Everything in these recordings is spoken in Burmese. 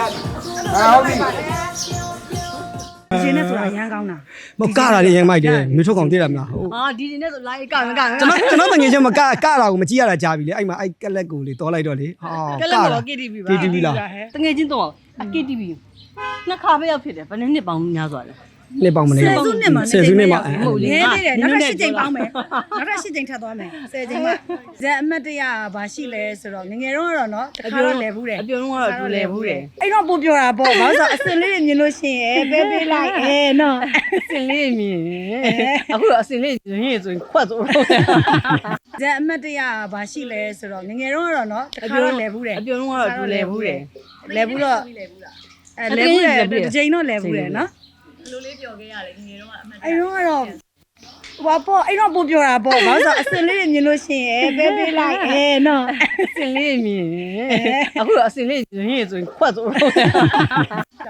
ရပြီအာဟုတ်ပြီရှင်နဲ့ဆိုတာအရန်ကောင်းတာမကတာလေးရင်မိုက်တယ်မျိုးထုတ်ကောင်သိတယ်မလားဟုတ်အာဒီဒီနဲ့ဆိုလိုက်ကမကကျွန်တော်ကျွန်တော်တငယ်ချင်းမကကတာကိုမကြည့်ရတာကြာပြီလေအဲ့မှာအဲ့ကက်လက်ကိုလေတော်လိုက်တော့လေဟာကလကတော့ KTV ပါ KTV လားတငယ်ချင်းတော့ KTV နှစ်ခါပဲရောက်ဖြစ်တယ်ဘယ်နှစ်နှစ်ပေါင်းများစွာလဲ နှစ်ပေါင်းမနေဆယ်စုနှစ်မှာဆယ်စုနှစ်မှာဟုတ်လေလဲသေးတယ်နနောက်ည်းထနည်းပ်၈ချိန်ပေါင်းမယ်နောက်ထပ်၈ချိန်ထပ်သွားမယ်၁၀ချိန်မှဇက်အမတ်တရဘာရှိလဲဆိုတော့ငငယ်တော့ကတော့နော်တခါတော့လဲဘူးတယ်အပြုံးကတော့ဒူလဲဘူးတယ်အဲ့တော့ပို့ပြောတာပေါ့ဘာလို့ဆိုအစင်လေးတွေမြင်လို့ရှိရင်ပဲပေးလိုက်အဲနော်အစင်လေးမြင်အခုတော့အစင်လေးရင်းဆိုရင်ခွတ်ဆိုတော့ဇက်အမတ်တရဘာရှိလဲဆိုတော့ငငယ်တော့ကတော့နော်တခါတော့လဲဘူးတယ်အပြုံးကတော့ဒူလဲဘူးတယ်လဲဘူးတော့အဲလဲဘူးတယ်တစ်ချိန်တော့လဲဘူးတယ်နော် လိုလေးပြောခဲ့ရတယ်ငယ်တော့အမှန်အဲ့တော့ကတော့ဟိုပေါ့အဲ့တော့ပို့ပြောတာပေါ့ဘာလို့ဆိုအစင်လေးတွေမြင်လို့ရှိရင်ပဲပေးလိုက်အဲနော်အစင်လေးမြင်အခုတော့အစင်လေးရင်းဆိုရင်ခွတ်ဆိုတော့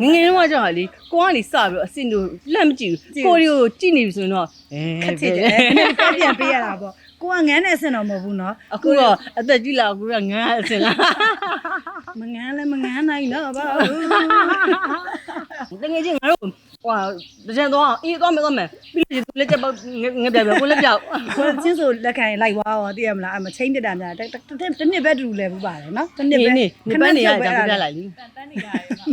ငငယ်တော့ကြောက်လေကိုကနေစပြီးတော့အစင်တို့လက်မကြည့်ဘူးကိုရီကိုကြည့်နေပြီဆိုရင်တော့အဲခက်ချစ်တယ်ပြန်ပြန်ပေးရတာပေါ့ကိုကငန်းတဲ့အဆင်တော့မဟုတ်ဘူးနော်အခုတော့အသက်ကြီးလာအခုကငန်းအစင်လားမငန်းလည်းမငန်းနိုင်တော့ပါတကယ်ချင်းငါတို့ ဟိုတကြံတော့အေးသွားမယ်သွားမယ်ပြီးလို့လက်ချက်ပေါက်ငက်ပြပြကိုလက်ပြောက်ကိုချင်းဆိုလက်ခံလိုက်သွားရောသိရမလားအမချင်းပြတာများတစ်နှစ်ပဲတူလဲဘူးပါတယ်နော်တစ်နှစ်ပဲနေနေပန်းနေရတာပြလိုက်လीတန်းနေရတယ်နော်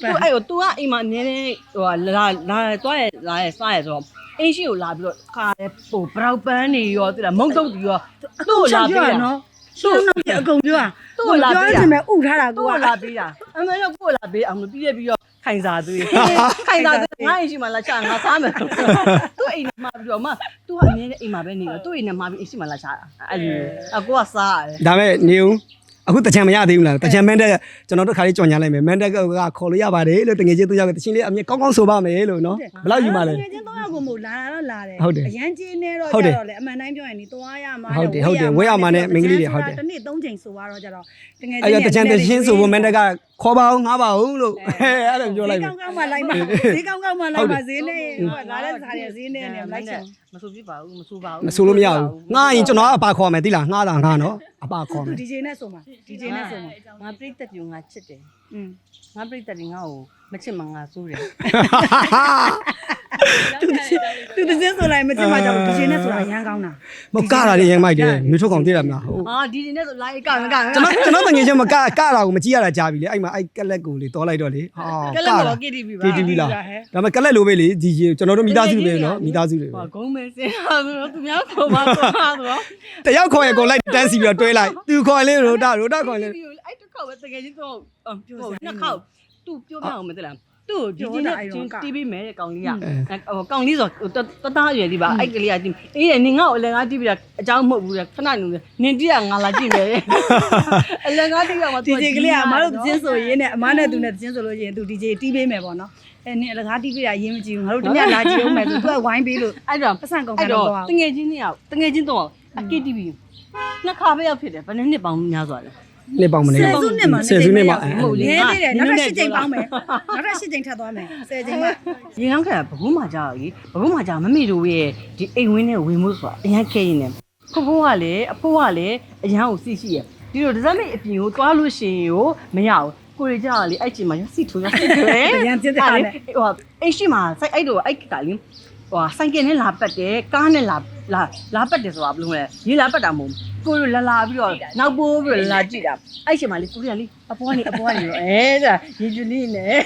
သူအဲ့တော့ तू ကအိမ်မှာအမြဲတမ်းဟိုလာလာသွားရလာရစားရဆိုတော့အင်းရှိကိုလာပြီးတော့ခါရဲပိုဘရောက်ပန်းနေရောသိလားမုံတုတ်ပြီးရောသူ့ကိုလာပြီးတာနော်သူ့နောက်ပြအကုန်ပြောတာသူ့ကိုလာပေးတာပြောချင်မဲ့ဥထားတာသူ့ကိုကိုကလာပေးတာအမေတော့ကိုကိုလာပေးအောင်ပြီးရပြီးတော့ ခိုင်စားသွေးခိုင်စားသွေးငါအိမ်ရှိမှလာချငါစားမယ်သူ့အိမ်မှာပြီးတော့မသူကအမြဲတမ်းအိမ်မှာပဲနေတော့သူ့အိမ်နဲ့မှာပြီးအိမ်ရှိမှလာချတာအဲ့လိုအကိုကစားရတယ်ဒါမဲ့နေဦးအခုတချံမရသေးဘူးလားတချံမန်တက်ကျွန်တော်တို့ခါလေးကြော်ညာလိုက်မယ်မန်တက်ကခေါ်လို့ရပါတယ်လို့တငယ်ချင်းသူရောက်တချင်းလေးအမြင်ကောင်းကောင်းဆိုပါမယ်လို့နော်ဘယ်လောက်ယူမှလဲ ငယ်ချင်းတော့ကိုမို့လာတာတော့လာတယ်ဟုတ်တယ်အရန်ကြီးနေတော့ဟုတ်ကြတယ်တော့လေအမှန်တိုင်းပြောရင်ဒီသွားရမှာဟုတ်တယ်ဟုတ်တယ်ဝဲရမှာနဲ့မိန်းကလေးတွေဟုတ်တယ်တစ်နေ့သုံးချိန်ဆိုတော့ကြတော့တကယ်အဲ့တော့တချံတချင်းဆိုဖို့မန်တက်ကခေါ်ပါအောင်ငားပါအောင်လို့အဲ့လိုပြောလိုက်မယ်ကောင်းကောင်းမှလိုက်ပါဈေးကောင်းကောင်းမှလိုက်ပါဈေးနဲ့ဟိုလာတဲ့စားတဲ့ဈေးနဲ့လည်းမလိုက်ချင်မဆိုပြပါဘူးမဆိုပါဘူးမဆိုလို့မရဘူးငားရင်ကျွန်တော်အပါခေါ်မယ်သိလားငားတာငားနော်အပါခေါ်မယ်ဒီဂျေနဲ့ဆိုမှာဒီဂျေနဲ့ဆိုမှာငါပြိတ္တပြူငါချစ်တယ်อืมငါပြိတ္တတွေငါ့ကိုမချစ်မှငါစိုးတယ် သူတစ်စင်းဆိုလိုက်မကြည့်မှကြောက်ဒီဂျေနဲ့ဆိုတာအရန်ကောင်းတာမကတာလေးရင်မိုက်တယ်မျိုးထုတ်ကောင်သိတယ်မလားဟုတ်အာဒီဒီနဲ့ဆိုလိုက်ကမကကျွန်တော်ကျွန်တော်တငယ်ချင်းမကကတာကိုမကြည့်ရတာကြာပြီလေအဲ့မှာအဲ့ကက်လက်ကိုလေတော်လိုက်တော့လေဟာကလကတော့ KTV ပါ KTV လားဒါပေမဲ့ကက်လက်လိုပဲလေဒီကျွန်တော်တို့မိသားစုတွေနော်မိသားစုတွေပဲဟာဂုံးမဲစင်ဟာဆိုတော့သူများခေါ်ပါဆိုတော့တယောက်ခေါ်ရကုန်လိုက်တန်းစီပြီးတော့တွဲလိုက်သူခေါ်လေရိုတာရိုတာခေါ်လေအဲ့တစ်ခေါက်ပဲတကယ်ကြီးတော့ပြောနှစ်ခေါက်သူပြောပြအောင်မသိလားသူ့ဒီဒီနဲ့တီးပြီးမဲတဲ့ကောင်လေးကဟိုကောင်လေးဆိုတသားရွယ်လေးပါအဲ့ကလေးကတီးအေးရနင်ငါ့ကိုအလငါတီးပြီးတာအเจ้าမဟုတ်ဘူးလေခဏနေနင်တီးရငါလာကြည့်မယ်အလငါတီးရမှာ ဒီဂျေကလေးကအမတို့တစ်စင်းဆိုရင်းနဲ့အမနဲ့သူနဲ့တစ်စင်းဆိုလို့ရှိရင်သူဒီဂျေတီးပေးမယ်ပေါ့နော်အဲနင်အလကားတီးပေးတာရင်းမကြည့်ဘူးငါတို့တညလာကြည့်အောင်မယ်သူကဝိုင်းပေးလို့ အဲ့တော့ ပတ်စံကုန် အဲ့ တယ် တော့ တော့ တငယ်ချင်းတွေကတငယ်ချင်းတော့ KTV နှစ်ခါပဲရောက်ဖြစ်တယ်ဘယ်နှစ်နှစ်ပေါင်းများစွာလဲ နှစ်ပေါင်းမနေဆယ်စုနှစ်မှာဆယ်စုနှစ်မှာဟုတ်လေလဲသေးတယ်နောက်ထပ်၈ချိန်ပေါင်းမယ်နောက်ထပ်၈ချိန်ထပ်သွားမယ်၁၀ချိန်မှရေငန်းခါဘဘုမှာကြာကြီးဘဘုမှာကြာမမေတို့ရဲ့ဒီအိမ်ဝင်းနဲ့ဝင်မှုဆိုတာအရန်ခဲရင်တယ်ဖဖိုးကလည်းအဖိုးကလည်းအရန်ကိုစီရှိရဒီလိုဒဇက်မိတ်အပြင်ကိုတွားလို့ရှိရင်ကိုမရဘူးကိုရီကြာလေအဲ့ချိန်မှာရစီထိုးရစီထိုးတယ်အရန်စစ်တာနဲ့ဟိုအဲ့ရှိမှာစိုက်အဲ့တော့အဲ့ကလေး ဟိုဆိုင်ကယ်နဲ့လာပတ်တယ်ကားနဲ့လာလာလာပတ်တယ်ဆိုတာဘယ်လိုလဲရေးလာပတ်တာမဟုတ်ကိုလိုလာလာပြီးတော့နောက်ပိုးပြီးတော့လာကြည့်တာအဲ့ချိန်မှာလေကိုရီကလေအပေါ်ကနေအပေါ်ကနေတော့အဲဒါရေကျွလေးနဲ့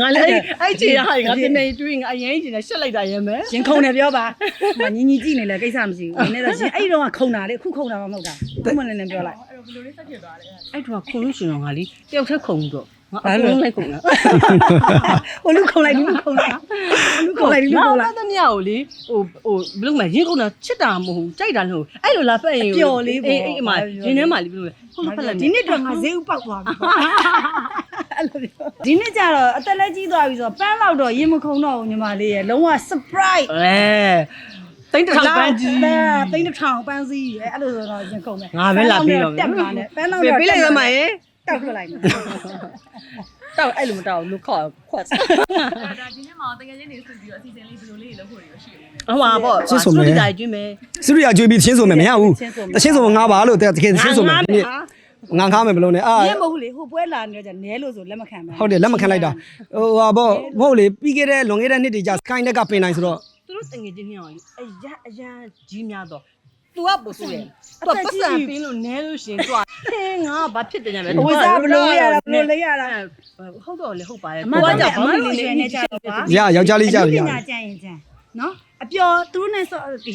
ငါလည်းအဲ့ချိန်ကဟာငါတင်နေတွေ့ငါအရင်ချိန်နဲ့ရှက်လိုက်တာရဲမယ်ရင်ခုံတယ်ပြောပါမညီညီကြည့်နေလဲကိစ္စမရှိဘူးနည်းနည်းတော့ရှင်အဲ့တော့ခုံတာလေအခုခုံတာမှမဟုတ်တာဘုမလည်းလည်းပြောလိုက်အဲ့တော့ဘယ်လိုလေးဆက်ဖြစ်သွားလဲအဲ့ဒါအဲ့တော့ခုံလို့ရှိရင်ငါလေတယောက်ထက်ခုံတော့ ငါအကုန်လိုက်ခုံတာဟိုလူခုံလိုက်ဒီလူခုံလိုက်လူခုံလိုက်ဒီလူခုံလိုက်ငါသမီးကိုလေဟိုဟိုဘယ်လိုမှရင်ခုံတာချစ်တာမဟုတ်ဘူးကြိုက်တာလို့အဲ့လိုလာဖက်ရင်အပျော်လေးပေါ့အေးအေးအမရင်ထဲမှာလေဘယ်လိုလဲခုံဖက်လက်ဒီနေ့တော့ငါဈေးဥပောက်သွားပြီအဲ့လိုပြောဒီနေ့ကျတော့အသက်လက်ကြီးသွားပြီဆိုတော့ပန်းလောက်တော့ရင်မခုံတော့ဘူးညီမလေးရဲ့လုံးဝ surprise အဲတိတ်တောင်ပန်းကြီးတိတ်တစ်ထောင်ပန်းစည်းရဲ့အဲ့လိုဆိုတော့ရင်ခုံမယ်ငါပဲလာပြီးတော့တက်မှာနဲ့ပန်းလောက်ပြတော့ပေးလိုက်ရမှာရေ တောက်ထွက်လိုက်မယ်တောက်အဲ့လိုမတောက်လူခေါ်ခွတ်ဒါဒီနေ့မှာတကယ်ချင်းနေစုပြီးတော့အစီအစဉ်လေးဘယ်လိုလေးလုပ်ဖို့ရရှိတယ်ဟိုပါပေါ့စတူဒီတိုင်းကျွေးမယ်စရိယာကျွေးပြီးချင်းဆိုမယ်မရဘူးတချင်းဆိုငါပါလို့တကယ်ချင်းဆိုမယ်ဒီနေ့ငါခါမယ်ဘလို့နဲ့အာ ညမဟုတ်ဘူးလေဟိုပွဲလာနေတော့じゃနဲလို့ဆိုလက်မခံဘူးဟုတ်တယ်လက်မခံလိုက်တာဟိုဟာပေါ့မဟုတ်လေပြီးခဲ့တဲ့လွန်ခဲ့တဲ့နှစ်တွေကျ sky net ကပင်နိုင်ဆိုတော့သူတို့တငယ်ချင်းနှစ်ယောက်လေအရအရကြီးများတော့ သူကပို့ဆူတယ်သူကပတ်စံပေးလို့နဲလို့ရှင်သူကဟင်းငါကဘာဖြစ်တယ်ညာပဲဝစားဘလို့ရတာဘလို့လဲရတာဟုတ်တော့လေဟုတ်ပါတယ်သူကကြောင့်ဘာလို့လဲနေကြတော့ပါရယောက်ျားလေးကြောက်ရညာကြံ့ရင်ကြံ့နော်အပျော်သူတို့နဲ့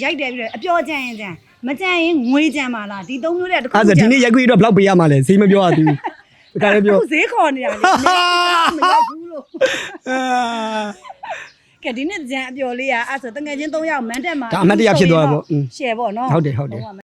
ရိုက်တယ်ပြီးတော့အပျော်ကြံ့ရင်ကြံ့မကြံ့ရင်ငွေကြံ့ပါလားဒီသုံးမျိုးတဲ့တစ်ခုအဲ့ဒါဒီနေ့ရိုက်ခွေးတော့ဘယ်လောက်ပေးရမှာလဲဈေးမပြောရသေးဘူးတခါလည်းပြောဈေးခေါ်နေတာလေမရောက်ဘူးလို့အာ ကဲဒီနေ့ကြံအပျော်လေးอ่ะအဲ့ဆိုတငယ်ချင်း၃ယောက်မန်တက်မှာဒါအမှတ်တရဖြစ်သွားတာပေါ့အင်း ရှယ်ပေါ့နော်ဟုတ်တယ်ဟုတ်တယ် လုံးဝ